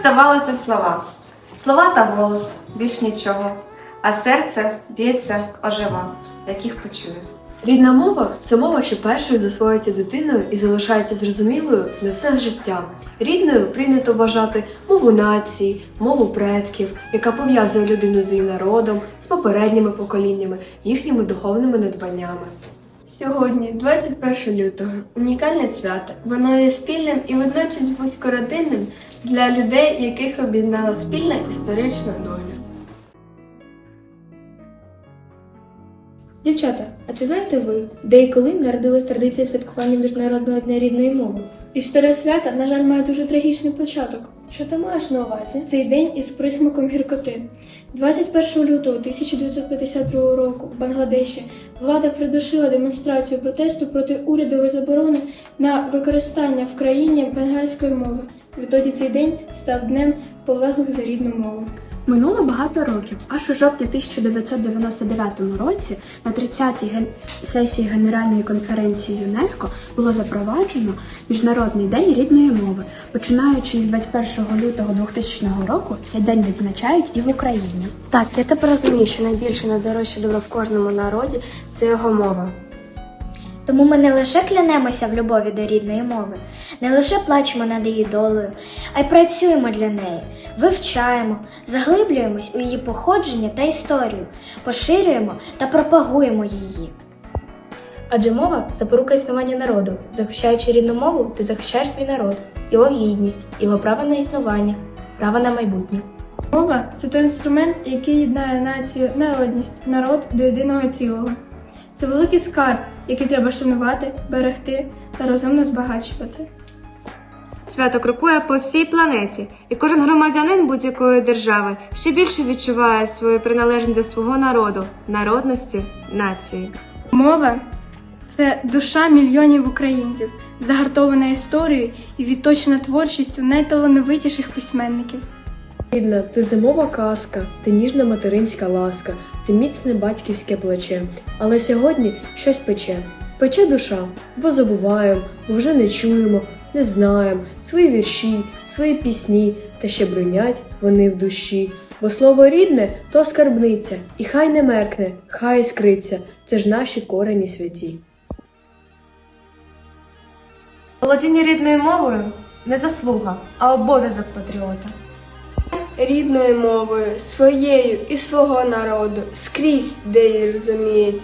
здавалося слова. Слова та голос, більш нічого. А серце б'ється ожива, яких почує. Рідна мова це мова, що першою засвоюється дитиною і залишається зрозумілою на все життя. Рідною прийнято вважати мову нації, мову предків, яка пов'язує людину з її народом, з попередніми поколіннями, їхніми духовними надбаннями. Сьогодні, 21 лютого, унікальне свято. Воно є спільним і водночас вузькородинним для людей, яких об'єднала спільна історична доля. Дівчата, а чи знаєте ви, де і коли народилась традиція святкування Міжнародного дня рідної мови? Історія свята, на жаль, має дуже трагічний початок. Що ти маєш на увазі? Цей день із присмаком гіркоти. 21 лютого 1952 року в Бангладеші влада придушила демонстрацію протесту проти урядової заборони на використання в країні бенгальської мови. Відтоді цей день став днем полеглих за рідну мову. Минуло багато років. Аж у жовтні 1999 році на 30-й сесії Генеральної конференції ЮНЕСКО було запроваджено Міжнародний день рідної мови. Починаючи з 21 лютого 2000 року, цей день відзначають і в Україні. Так, я тепер розумію, що найбільше найдорожче добро в кожному народі це його мова. Тому ми не лише клянемося в любові до рідної мови, не лише плачемо над її долею, а й працюємо для неї, вивчаємо, заглиблюємось у її походження та історію, поширюємо та пропагуємо її. Адже мова запорука існування народу. Захищаючи рідну мову, ти захищаєш свій народ, його гідність, його право на існування, право на майбутнє. Мова це той інструмент, який єднає націю, народність, народ до єдиного цілого. Це великий скарб, який треба шанувати, берегти та розумно збагачувати. Свято крокує по всій планеті, і кожен громадянин будь-якої держави ще більше відчуває свою приналежність до свого народу, народності, нації. Мова це душа мільйонів українців, загартована історією і відточена творчістю найталановитіших письменників. Рідна, ти зимова казка, ти ніжна материнська ласка, ти міцне батьківське плече. Але сьогодні щось пече. Пече душа, бо забуваємо, бо вже не чуємо, не знаємо свої вірші, свої пісні, та ще брунять вони в душі. Бо слово рідне то скарбниця, і хай не меркне, хай іскриться, це ж наші корені святі. Володіння рідною мовою не заслуга, а обов'язок патріота. Рідною мовою, своєю і свого народу, скрізь, де її розуміють,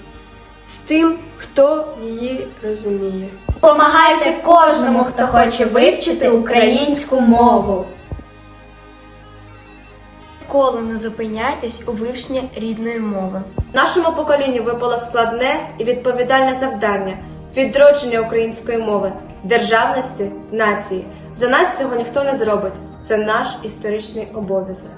з тим, хто її розуміє. Помагайте кожному, хто хоче вивчити українську мову. Ніколи не зупиняйтесь у вивченні рідної мови. Нашому поколінню випало складне і відповідальне завдання відродження української мови, державності, нації. За нас цього ніхто не зробить. Це наш історичний обов'язок.